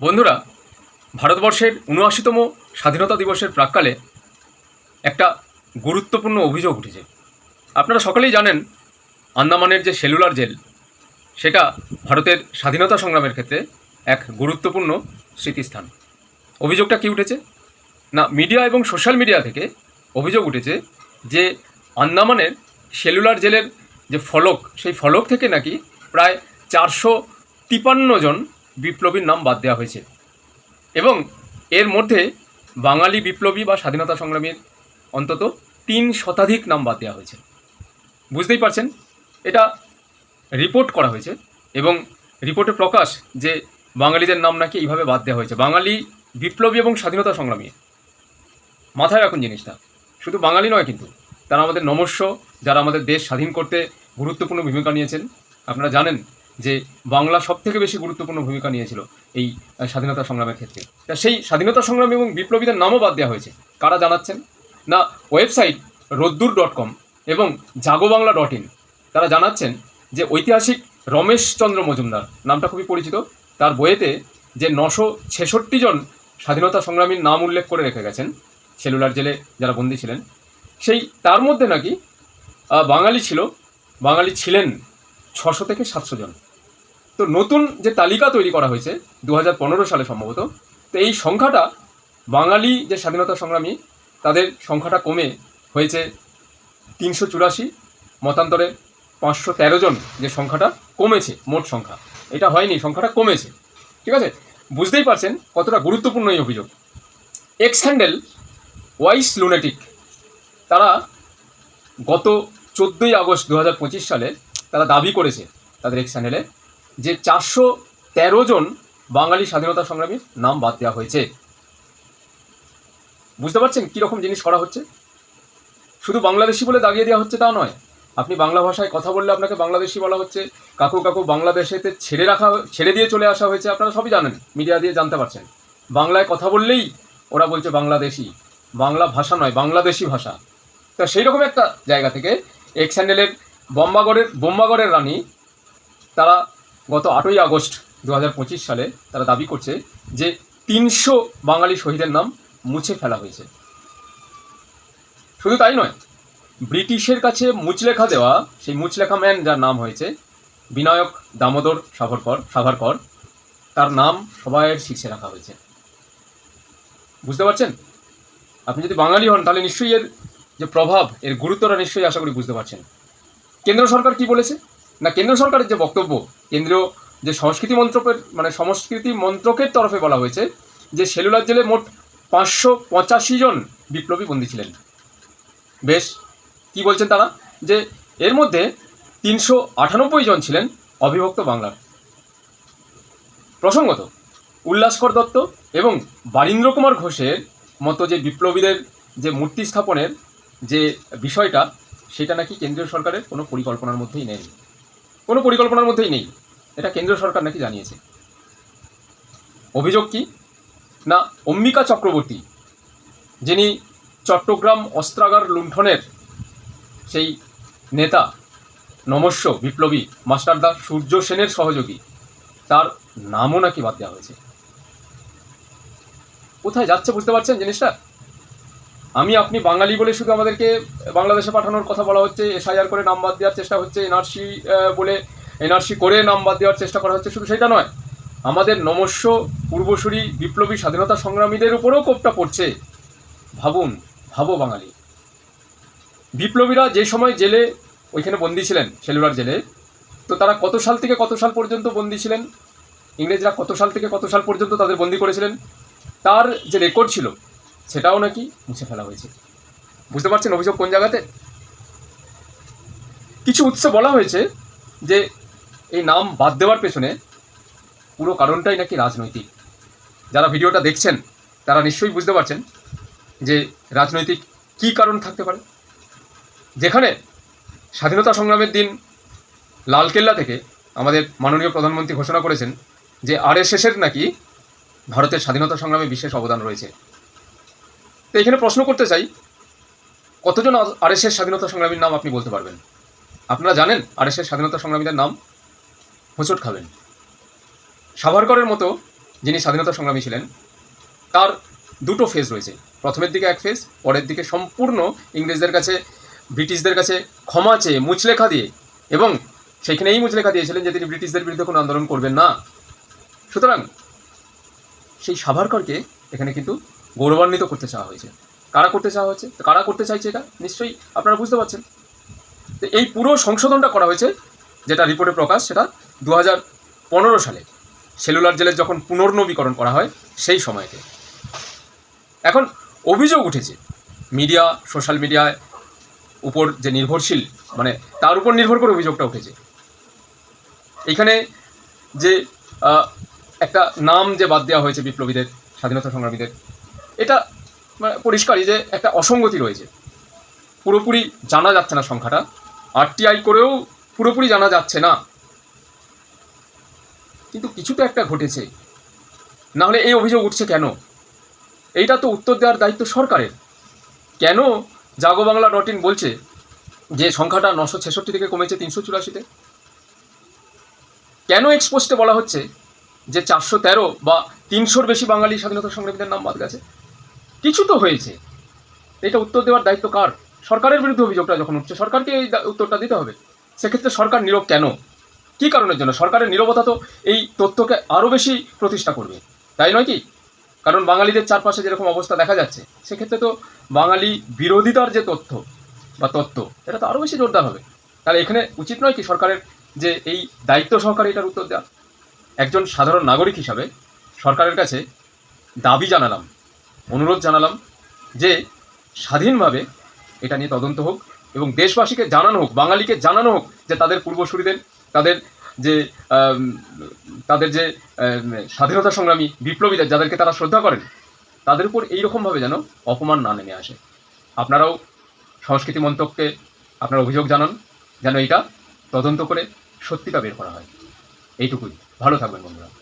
বন্ধুরা, ভারতবর্ষের উনআশিতম স্বাধীনতা দিবসের প্রাক্কালে একটা গুরুত্বপূর্ণ অভিযোগ উঠেছে। আপনারা সকলেই জানেন, আন্দামানের যে সেলুলার জেল, সেটা ভারতের স্বাধীনতা সংগ্রামের ক্ষেত্রে এক গুরুত্বপূর্ণ স্মৃতিস্থান। অভিযোগটা কি উঠেছে? না, মিডিয়া এবং সোশ্যাল মিডিয়া থেকে অভিযোগ উঠেছে যে আন্দামানের সেলুলার জেলের যে ফলক, সেই ফলক থেকে নাকি প্রায় চারশো তিপান্ন জন বিপ্লবীর নাম বাদ দেওয়া হয়েছে। এবং এর মধ্যে বাঙালি বিপ্লবী বা স্বাধীনতা সংগ্রামীর অন্তত তিন শতাধিক নাম বাদ দেওয়া হয়েছে। বুঝতেই পারছেন, এটা রিপোর্ট করা হয়েছে এবং রিপোর্টে প্রকাশ যে বাঙালিদের নাম নাকি এইভাবে বাদ দেওয়া হয়েছে। বাঙালি বিপ্লবী এবং স্বাধীনতা সংগ্রামী। মাথায় রাখুন জিনিসটা, শুধু বাঙালি নয় কিন্তু তারা আমাদের নমস্য, যারা আমাদের দেশ স্বাধীন করতে গুরুত্বপূর্ণ ভূমিকা নিয়েছেন। আপনারা জানেন যে বাংলা সব থেকে বেশি গুরুত্বপূর্ণ ভূমিকা নিয়েছিল এই স্বাধীনতা সংগ্রামের ক্ষেত্রে। তা সেই স্বাধীনতা সংগ্রামী এবং বিপ্লবীদের নামও বাদ দেওয়া হয়েছে। কারা জানাচ্ছেন? না, ওয়েবসাইট রোদ্দুর ডট কম এবং জাগোবাংলা ডট ইন। তারা জানাচ্ছেন যে ঐতিহাসিক রমেশচন্দ্র মজুমদার, নামটা খুবই পরিচিত, তার বইয়েতে যে নশো ছেষট্টি জন স্বাধীনতা সংগ্রামীর নাম উল্লেখ করে রেখে গেছেন, সেলুলার জেলে যারা বন্দী ছিলেন, সেই তার মধ্যে নাকি বাঙালি ছিল, বাঙালি ছিলেন ছশো থেকে সাতশো জন। তো নতুন যে তালিকা তৈরি করা হয়েছে দু হাজার পনেরো সালে সম্ভবত, তো এই সংখ্যাটা বাঙালি যে স্বাধীনতা সংগ্রামী, তাদের সংখ্যাটা কমে হয়েছে তিনশো চুরাশি, মতান্তরে পাঁচশো তেরো জন যে সংখ্যাটা কমেছে, মোট সংখ্যা। এটা হয়নি, সংখ্যাটা কমেছে। ঠিক আছে? বুঝতেই পারছেন কতটা গুরুত্বপূর্ণ এই অভিযোগ। এক্স হ্যান্ডেল ওয়াইস লুনেটিক তারা গত চোদ্দোই আগস্ট দু হাজার পঁচিশ সালে তারা দাবি করেছে তাদের এক্স চ্যানেলে যে চারশো তেরো জন বাঙালি স্বাধীনতা সংগ্রামীর নাম বাদ দেওয়া হয়েছে। বুঝতে পারছেন কীরকম জিনিস করা হচ্ছে? শুধু বাংলাদেশি বলে দাগিয়ে দেওয়া হচ্ছে তা নয়। আপনি বাংলা ভাষায় কথা বললে আপনাকে বাংলাদেশি বলা হচ্ছে। কাকু কাকু বাংলাদেশেতে ছেড়ে রাখা ছেড়ে দিয়ে চলে আসা হয়েছে, আপনারা সবই জানেন, মিডিয়া দিয়ে জানতে পারছেন। বাংলায় কথা বললেই ওরা বলছে বাংলাদেশি। বাংলা ভাষা নয়, বাংলাদেশি ভাষা। তা সেই রকম একটা জায়গা থেকে এক্স হ্যান্ডেলের বোম্বাগড়ের বোম্বাগড়ের রানী, তারা গত আটই আগস্ট দু হাজার পঁচিশ সালে তারা দাবি করছে যে তিনশো বাঙালি শহীদের নাম মুছে ফেলা হয়েছে। শুধু তাই নয়, ব্রিটিশের কাছে মুচলেখা দেওয়া, সেই মুচলেখা ম্যান যার নাম হয়েছে বিনায়ক দামোদর সাভারকর সাভারকর, তার নাম সবাইয়ের শীর্ষে রাখা হয়েছে। বুঝতে পারছেন? আপনি যদি বাঙালি হন, তাহলে নিশ্চয়ই এর যে প্রভাব, এর গুরুত্বটা নিশ্চয়ই আশা করি বুঝতে পারছেন। কেন্দ্র সরকার কি বলেছে? না, কেন্দ্র সরকারের যে বক্তব্য, কেন্দ্রীয় যে সংস্কৃতি মন্ত্রকের মানে সংস্কৃতি মন্ত্রকের তরফে বলা হয়েছে যে সেলুলার জেলে মোট পাঁচশো পঁচাশি জন বিপ্লবী বন্দী ছিলেন। বেশ, কি বলছেন তারা? যে এর মধ্যে তিনশো আটানব্বই জন ছিলেন অবিভক্ত বাংলার। প্রসঙ্গত, উল্লাসকর দত্ত এবং বারীন্দ্র কুমার ঘোষের মতো যে বিপ্লবীদের যে মূর্তি স্থাপনের যে বিষয়টা, সেটা নাকি কেন্দ্রীয় সরকারের কোনো পরিকল্পনার মধ্যেই নেই। কোনো পরিকল্পনার মধ্যেই নেই। এটা কেন্দ্রীয় সরকার নাকি জানিয়েছে। অভিযোগ কি? না, অম্বিকা চক্রবর্তী, যিনি চট্টগ্রাম অস্ত্রাগার লুণ্ঠনের সেই নেতা, নমস্য বিপ্লবী মাস্টারদা সূর্য সেনের সহযোগী, তার নামও নাকি বাদ দেওয়া হয়েছে। কোথায় যাচ্ছে বুঝতে পারছেন জিনিসটা? আমি আপনি বাঙালি বলে শুধু আমাদেরকে বাংলাদেশে পাঠানোর কথা বলা হচ্ছে, এসআইআর করে নাম বাদ দেওয়ার চেষ্টা হচ্ছে, এনআরসি বলে এনআরসি করে নাম বাদ দেওয়ার চেষ্টা করা হচ্ছে, শুধু সেটা নয়। আমাদের নমস্য পূর্বসূরি বিপ্লবী স্বাধীনতা সংগ্রামীদের উপরেও কোপটা পড়ছে। ভাবুন, ভাবো বাঙালি। বিপ্লবীরা যে সময় জেলে ওইখানে বন্দী ছিলেন, সেলুলার জেলে, তো তারা কত সাল থেকে কত সাল পর্যন্ত বন্দী ছিলেন? ইংরেজরা কত সাল থেকে কত সাল পর্যন্ত তাদের বন্দী করেছিলেন? তার যে রেকর্ড ছিল সেটাও নাকি মুছে ফেলা হয়েছে। বুঝতে পারছেন অভিযোগ কোন জায়গাতে? কিছু উৎসে বলা হয়েছে যে এই নাম বাদ দেওয়ার পেছনে পুরো কারণটাই নাকি রাজনৈতিক। যারা ভিডিওটা দেখছেন, তারা নিশ্চয়ই বুঝতে পারছেন যে রাজনৈতিক কী কারণ থাকতে পারে। যেখানে স্বাধীনতা সংগ্রামের দিন লালকেল্লা থেকে আমাদের মাননীয় প্রধানমন্ত্রী ঘোষণা করেছেন যে আর আরএসএসের নাকি ভারতের স্বাধীনতা সংগ্রামে বিশেষ অবদান রয়েছে। তো এখানে প্রশ্ন করতে চাই, কতজন আরএসএস স্বাধীনতা সংগ্রামীর নাম আপনি বলতে পারবেন? আপনারা জানেন আরএসএস স্বাধীনতা সংগ্রামীদের নাম? হোঁচট খাবেন। সাভারকরের মতো যিনি স্বাধীনতা সংগ্রামী ছিলেন, তার দুটো ফেজ রয়েছে। প্রথমের দিকে এক ফেজ পরের দিকে সম্পূর্ণ ইংরেজদের কাছে, ব্রিটিশদের কাছে ক্ষমা চেয়ে মুচলেখা দিয়ে, এবং সেখানেই মুচলেখা দিয়েছিলেন যে তিনি ব্রিটিশদের বিরুদ্ধে কোনো আন্দোলন করবেন না। সুতরাং সেই সাভারকরকে এখানে কিন্তু গৌরবান্বিত করতে চাওয়া হয়েছে। কারা করতে চাওয়া হয়েছে? তো কারা করতে চাইছে এটা? নিশ্চয়ই আপনারা বুঝতে পারছেন। তো এই পুরো সংশোধনটা করা হয়েছে, যেটা রিপোর্টে প্রকাশ, সেটা দু সালে সেলুলার জেলের যখন পুনর্নবীকরণ করা হয়, সেই সময়তে। এখন অভিযোগ উঠেছে, মিডিয়া, সোশ্যাল মিডিয়ায় উপর যে নির্ভরশীল মানে তার উপর নির্ভর করে অভিযোগটা উঠেছে। এইখানে যে একটা নাম যে বাদ দেওয়া হয়েছে বিপ্লবীদের, স্বাধীনতা সংগ্রামীদের এটা মানে পরিষ্কারই যে একটা অসঙ্গতি রয়েছে। পুরোপুরি জানা যাচ্ছে না সংখ্যাটা। আরটিআই করেও পুরোপুরি জানা যাচ্ছে না। কিন্তু কিছু তো একটা ঘটেছে। নাহলে এই অভিযোগ উঠছে কেন? এইটা তো উত্তর দেওয়ার দায়িত্ব সরকারের। কেন জাগো বাংলা ডট ইন বলছে যে সংখ্যাটা নশো ছেষট্টি থেকে কমেছে তিনশো চুরাশিতে? কেন এক্সপোস্টে বলা হচ্ছে যে চারশো তেরো বা তিনশোর বেশি বাঙালি স্বাধীনতা সংগ্রামীদের নাম বাদ গেছে? কিছু তো হয়েছে। এটা উত্তর দেওয়ার দায়িত্ব কার? সরকারের বিরুদ্ধে অভিযোগটা যখন উঠছে, সরকারকে এই উত্তরটা দিতে হবে। সেক্ষেত্রে সরকার নীরব কেন? কী কারণের জন্য? সরকারের নীরবতা তো এই তথ্যকে আরও বেশি প্রতিষ্ঠা করবে। তাই নয় কি? কারণ বাঙালিদের চারপাশে যেরকম অবস্থা দেখা যাচ্ছে, সেক্ষেত্রে তো বাঙালি বিরোধিতার যে তথ্য বা তত্ত্ব, এটা তো আরও বেশি জোরদার হবে। তাহলে এখানে উচিত নয় কি সরকারের যে এই দায়িত্ব সহকারে এটার উত্তর দেওয়া? একজন সাধারণ নাগরিক হিসাবে সরকারের কাছে দাবি জানালাম। অনুরোধ জানালাম যে স্বাধীনভাবে এটা নিয়ে তদন্ত হোক এবং দেশবাসীকে জানানো হোক, বাঙালিকে জানানো হোক যে তাদের পূর্বসূরিদের, তাদের যে তাদের যে স্বাধীনতা সংগ্রামী বিপ্লবীদের যাদেরকে তারা শ্রদ্ধা করেন, তাদের উপর এইরকমভাবে যেন অপমান না নেমে আসে। আপনারাও সংস্কৃতি মন্ত্রককে আপনার অভিযোগ জানান যেন এটা তদন্ত করে সত্যিটা বের করা হয়। এইটুকুই। ভালো থাকবেন বন্ধুরা।